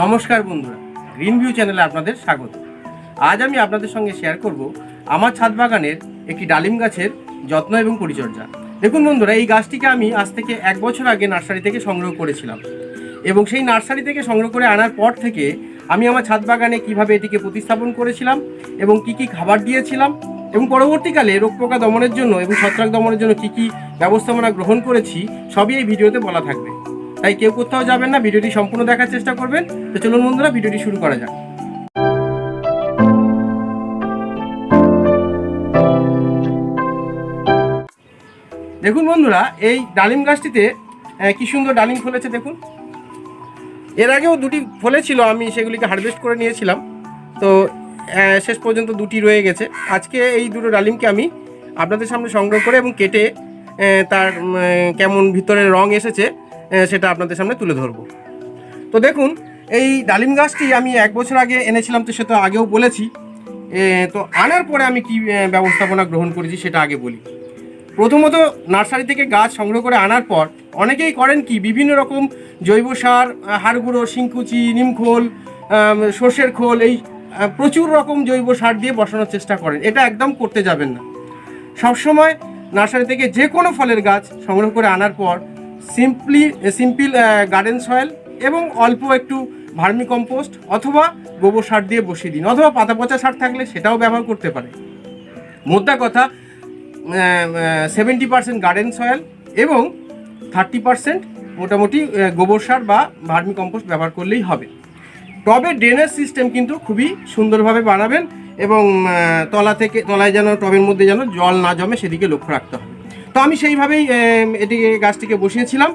নমস্কার বন্ধুরা green view চ্যানেলে আপনাদের স্বাগত। আজ আমি আপনাদের সঙ্গে শেয়ার করব আমার ছাদ বাগানের একটি ডালিম গাছের যত্ন এবং পরিচর্যা। দেখুন বন্ধুরা, এই গাছটিকে আমি আজ থেকে এক বছর আগে নার্সারি থেকে সংগ্রহ করেছিলাম। এবং সেই নার্সারি থেকে সংগ্রহ করে আনার পর থেকে আমি আমার ছাদ বাগানে কীভাবে এটিকে প্রতিস্থাপন করেছিলাম এবং কি কি খাবার দিয়েছিলাম এবং পরবর্তীকালে রোগ পোকা দমনের জন্য এবং ছত্রাক দমনের জন্য কি কি ব্যবস্থাপনা গ্রহণ করেছি, সবই এই ভিডিওতে বলা থাকবে। তাই কেউ কোথাও যাবেন না, ভিডিওটি সম্পূর্ণ দেখার চেষ্টা করবেন। তো চলুন বন্ধুরা, ভিডিওটি শুরু করা যাক। দেখুন বন্ধুরা, এই ডালিম গাছটিতে কি সুন্দর ডালিম ফলেছে দেখুন। এর আগেও দুটি ফলেছিল আমি সেগুলিকে হারভেস্ট করে নিয়েছিলাম। তো শেষ পর্যন্ত দুটি রয়ে গেছে। আজকে এই দুটো ডালিমকে আমি আপনাদের সামনে সংগ্রহ করে এবং কেটে তার কেমন ভিতরে রং এসেছে সেটা আপনাদের সামনে তুলে ধরবো। তো দেখুন এই ডালিম গাছটি আমি এক বছর আগে এনেছিলাম তো সেটা আগেও বলেছি। তো আনার পরে আমি কি ব্যবস্থাপনা গ্রহণ করেছি সেটা আগে বলি। প্রথমত নার্সারি থেকে গাছ সংগ্রহ করে আনার পর অনেকেই করেন কি বিভিন্ন রকম জৈব সার আহ, হাড় গুঁড়ো শিংকুচি নিমখোল সর্ষের খোল এই প্রচুর রকম জৈব সার দিয়ে বসানোর চেষ্টা করেন। এটা একদম করতে যাবেন না। সবসময় নার্সারি থেকে যে কোনো ফলের গাছ সংগ্রহ করে আনার পর সিম্পলি সিম্পল গার্ডেন সয়েল এবং অল্প একটু ভার্মি কম্পোস্ট অথবা গোবর সার দিয়ে বসিয়ে দিন, অথবা পাতা পচা সার থাকলে সেটাও ব্যবহার করতে পারে। মোদ্দা কথা সেভেন্টি পার্সেন্ট গার্ডেন সয়েল এবং থার্টি পার্সেন্ট মোটামুটি গোবর সার বা ভার্মি কম্পোস্ট ব্যবহার করলেই হবে। টবে ড্রেনেজ সিস্টেম কিন্তু খুবই সুন্দরভাবে বানাবেন এবং তলা থেকে, তলায় যেন, টবের মধ্যে যেন জল না জমে সেদিকে লক্ষ্য রাখতে হবে। তো আমি সেইভাবেই এটিকে গাছটিকে বসিয়েছিলাম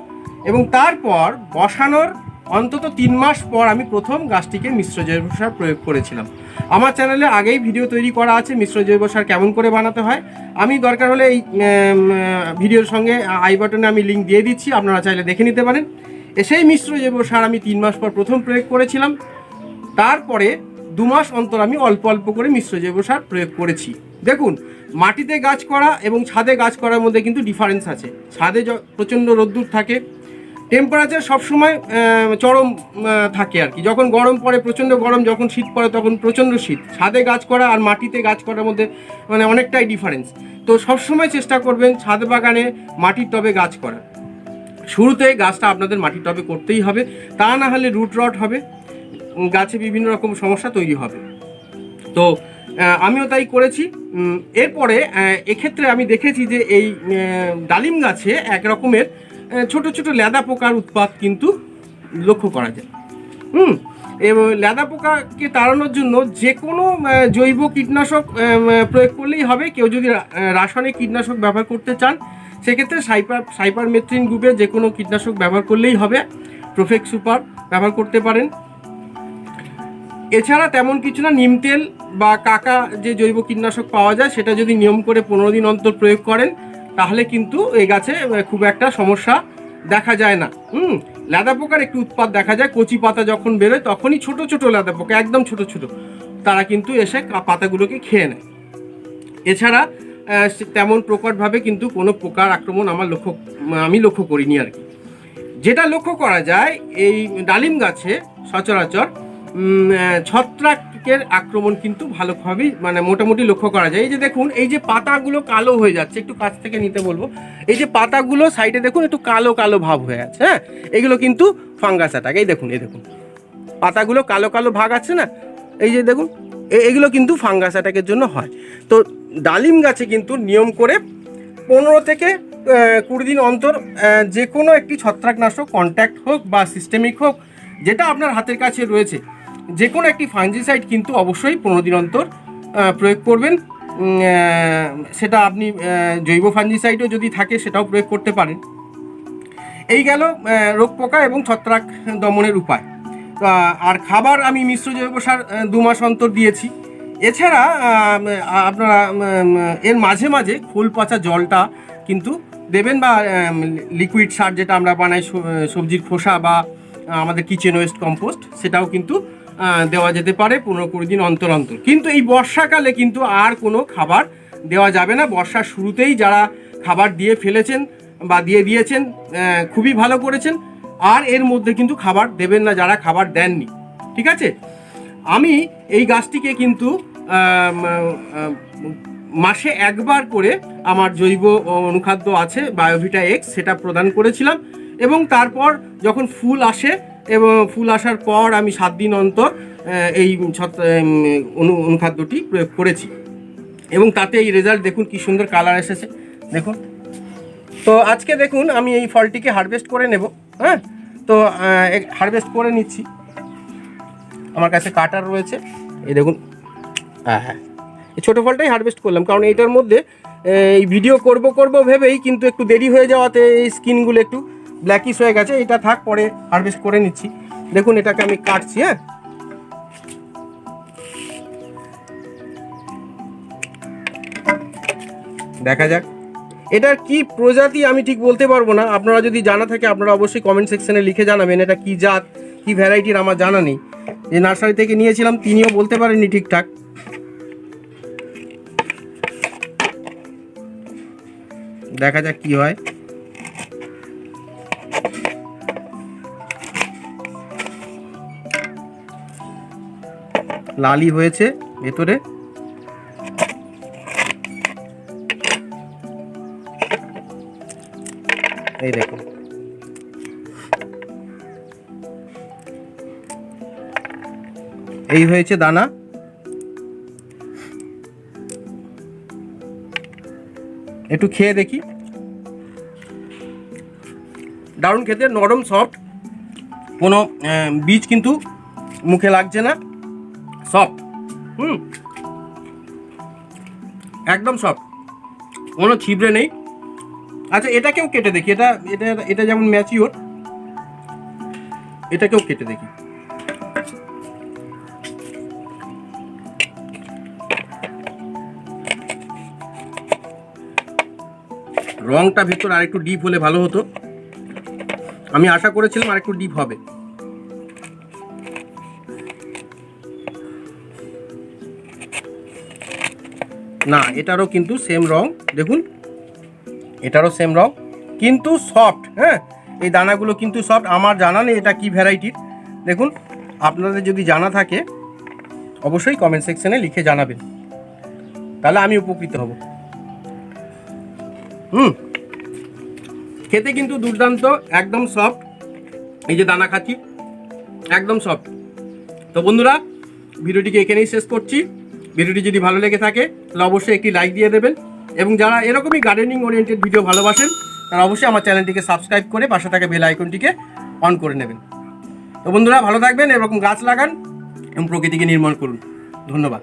এবং তারপর বসানোর অন্তত তিন মাস পর আমি প্রথম গাছটিকে মিশ্র জৈব সার প্রয়োগ করেছিলাম। আমার চ্যানেলে আগেই ভিডিও তৈরি করা আছে, মিশ্র জৈব সার কেমন করে বানাতে হয়। আমি দরকার হলে এই ভিডিওর সঙ্গে আই বাটনে আমি লিঙ্ক দিয়ে দিচ্ছি, আপনারা চাইলে দেখে নিতে পারেন। সেই মিশ্র জৈব সার আমি তিন মাস পর প্রথম প্রয়োগ করেছিলাম। তারপরে দু মাস অন্তর আমি অল্প অল্প করে মিশ্র জৈব সার প্রয়োগ করেছি। দেখুন মাটিতে গাছ করা এবং ছাদে গাছ করার মধ্যে কিন্তু ডিফারেন্স আছে। ছাদে প্রচণ্ড রোদ্দুর থাকে। টেম্পারেচার সবসময় চরম থাকে আর কি। যখন গরম পড়ে, প্রচণ্ড গরম, যখন শীত পড়ে, তখন প্রচণ্ড শীত। ছাদে গাছ করা আর মাটিতে গাছ করার মধ্যে মানে অনেকটাই ডিফারেন্স তো সবসময় চেষ্টা করবেন ছাদ বাগানে মাটির টবে গাছ করা শুরুতে গাছটা আপনাদের মাটির টবে করতেই হবে। তা না হলে রুট রট হবে। গাছে বিভিন্ন রকম সমস্যা তৈরি হবে। তো আমিও তাই করেছি। এরপরে এক্ষেত্রে আমি দেখেছি যে এই ডালিম গাছে এক রকমের ছোট ছোট লেদা পোকার উৎপাত কিন্তু লক্ষ্য করা যায়। হুম, এবং লেদা পোকাকে তাড়ানোর জন্য যে কোনো জৈব কীটনাশক প্রয়োগ করলেই হবে। কেউ যদি রাসায়নিক কীটনাশক ব্যবহার করতে চান, সেক্ষেত্রে সাইপার সাইপার মেথ্রিন গ্রুপের যে কোনো কীটনাশক ব্যবহার করলেই হবে। প্রোফেক্ট সুপার ব্যবহার করতে পারেন। এছাড়া তেমন কিছু না, নিম তেল বা কাকা যে জৈব কীটনাশক পাওয়া যায়, সেটা যদি নিয়ম করে পনেরো দিন অন্তর প্রয়োগ করেন, তাহলে কিন্তু এই গাছে খুব একটা সমস্যা দেখা যায় না। হুম লেদা পোকার একটু উৎপাত দেখা যায়, কচি পাতা যখন বেরোয়, তখনই ছোট ছোট লেদা পোকা, একদম ছোট ছোট, তারা কিন্তু এসে পাতাগুলোকে খেয়ে নেয়। এছাড়া তেমন প্রকটভাবে কিন্তু কোনো পোকার আক্রমণ আমার লক্ষ্য, আমি লক্ষ্য করিনি আর কি। যেটা লক্ষ্য করা যায়, এই ডালিম গাছে সচরাচর ছত্রাকের আক্রমণ কিন্তু ভালোভাবেই মানে মোটামুটি লক্ষ্য করা যায়। এই যে দেখুন, এই যে পাতাগুলো কালো হয়ে যাচ্ছে, একটু কাছ থেকে নিতে বলব। এই যে পাতাগুলো সাইডে দেখুন, একটু কালো কালো ভাব হয়ে আছে হ্যাঁ? এগুলো কিন্তু ফাঙ্গাস অ্যাটাক। এই দেখুন এই দেখুন। পাতাগুলো কালো কালো ভাগ আছে না? এই যে দেখুন এগুলো কিন্তু ফাঙ্গাস অ্যাটাকের জন্য হয়। তো ডালিম গাছে কিন্তু নিয়ম করে পনেরো থেকে কুড়ি দিন অন্তর যে কোনো একটি ছত্রাকনাশক কন্ট্যাক্ট হোক বা সিস্টেমিক হোক, যেটা আপনার হাতের কাছে রয়েছে যে কোনো একটি ফাঞ্জিসাইড কিন্তু অবশ্যই পনেরো দিন অন্তর প্রয়োগ করবেন। সেটা আপনি জৈব ফাঞ্জিসাইডও যদি থাকে সেটাও প্রয়োগ করতে পারেন। এই গেল রোগ পোকা এবং ছত্রাক দমনের উপায়। আর খাবার আমি মিশ্র জৈব সার দু মাস অন্তর দিয়েছি। এছাড়া আপনারা এর মাঝে মাঝে খোল পচা জলটা কিন্তু দেবেন বা লিকুইড সার যেটা আমরা বানাই সবজির খোসা বা আমাদের কিচেন ওয়েস্ট কম্পোস্ট সেটাও কিন্তু দেওয়া যেতে পারে পনেরো কুড়ি দিন অন্তর অন্তর। কিন্তু এই বর্ষাকালে কিন্তু আর কোনো খাবার দেওয়া যাবে না। বর্ষার শুরুতেই যারা খাবার দিয়ে ফেলেছেন বা দিয়ে দিয়েছেন খুবই ভালো করেছেন। আর এর মধ্যে কিন্তু খাবার দেবেন না যারা খাবার দেননি। ঠিক আছে? আমি এই গাছটিকে কিন্তু মাসে একবার করে আমার জৈব অনুখাদ্য আছে, বায়োভিটা এক্স, সেটা প্রদান করেছিলাম। এবং তারপর যখন ফুল আসে এবং ফুল আসার পর আমি সাত দিন অন্তর এই অনু, অনুখাদ্যটি প্রয়োগ করেছি। এবং তাতে এই রেজাল্ট দেখুন কি সুন্দর কালার এসেছে। দেখুন। তো আজকে দেখুন আমি এই ফলটিকে হারভেস্ট করে নেব হ্যাঁ? তো হারভেস্ট করে নিচ্ছি। আমার কাছে কাটার রয়েছে। এই দেখুন। হ্যাঁ হ্যাঁ। এই ছোটো ফলটাই হারভেস্ট করলাম, কারণ এটার মধ্যে এই ভিডিও করব করব ভেবেই কিন্তু একটু দেরি হয়ে যাওয়াতে এই স্কিনগুলো একটু ব্ল্যাকিশ হয়ে গেছে, এটা থাক, পরে হারভেস্ট করে নিচ্ছি। দেখুন, এটাকে আমি কাটছি হ্যাঁ? দেখা যাক। এটার কি প্রজাতি আমি ঠিক বলতে পারব না। আপনারা যদি জানা থাকে, আপনারা অবশ্যই কমেন্ট সেকশনে লিখে জানাবেন এটা কি জাত, কি ভ্যারাইটির আমার জানা নেই। যে নার্সারি থেকে নিয়েছিলাম, তিনিও বলতে পারেননি ঠিকঠাক। দেখা যাক কি হয়। লালি হয়েছে ভেতরে। এই দেখুন। এই হয়েছে দানা। একটু খেয়ে দেখি। দারুণ খেতে, নরম সফট কোনো বীজ কিন্তু মুখে লাগছে না। সফট। হুম। একদম সফট। কোনো ছিবড়ে নেই। আচ্ছা এটাকেও কেটে দেখি। এটা এটা এটা যেমন ম্যাচিওর, এটাকেও কেটে দেখি। রংটা ভেতর আরেকটু ডিপ হলে ভালো হতো। আমি আশা করেছিলাম আরেকটু ডিপ হবে। না, এটারও কিন্তু সেম রং, দেখুন। এটারও সেম রং, কিন্তু সফট হ্যাঁ? এই দানাগুলো কিন্তু সফট আমার জানা নেই এটা কি ভ্যারাইটির দেখুন, আপনাদের যদি জানা থাকে, অবশ্যই কমেন্ট সেকশনে লিখে জানাবেন। তাহলে আমি উপকৃত হব। হুম। খেতে কিন্তু দুর্দান্ত, একদম সফট এই যে দানা খাচ্ছি, একদম সফট তো বন্ধুরা, ভিডিওটিকে এখানেই শেষ করছি। ভিডিওটি যদি ভালো লেগে থাকে, তাহলে অবশ্যই একটি লাইক দিয়ে দেবেন। এবং যারা এরকমই গার্ডেনিং ওরিয়েন্টেড ভিডিও ভালোবাসেন, তারা অবশ্যই আমার চ্যানেলটিকে সাবস্ক্রাইব করে পাশে থাকা বেল আইকনটিকে অন করে নেবেন। তো বন্ধুরা, ভালো থাকবেন, এরকম গাছ লাগান এবং প্রকৃতিকে নির্মাণ করুন। ধন্যবাদ।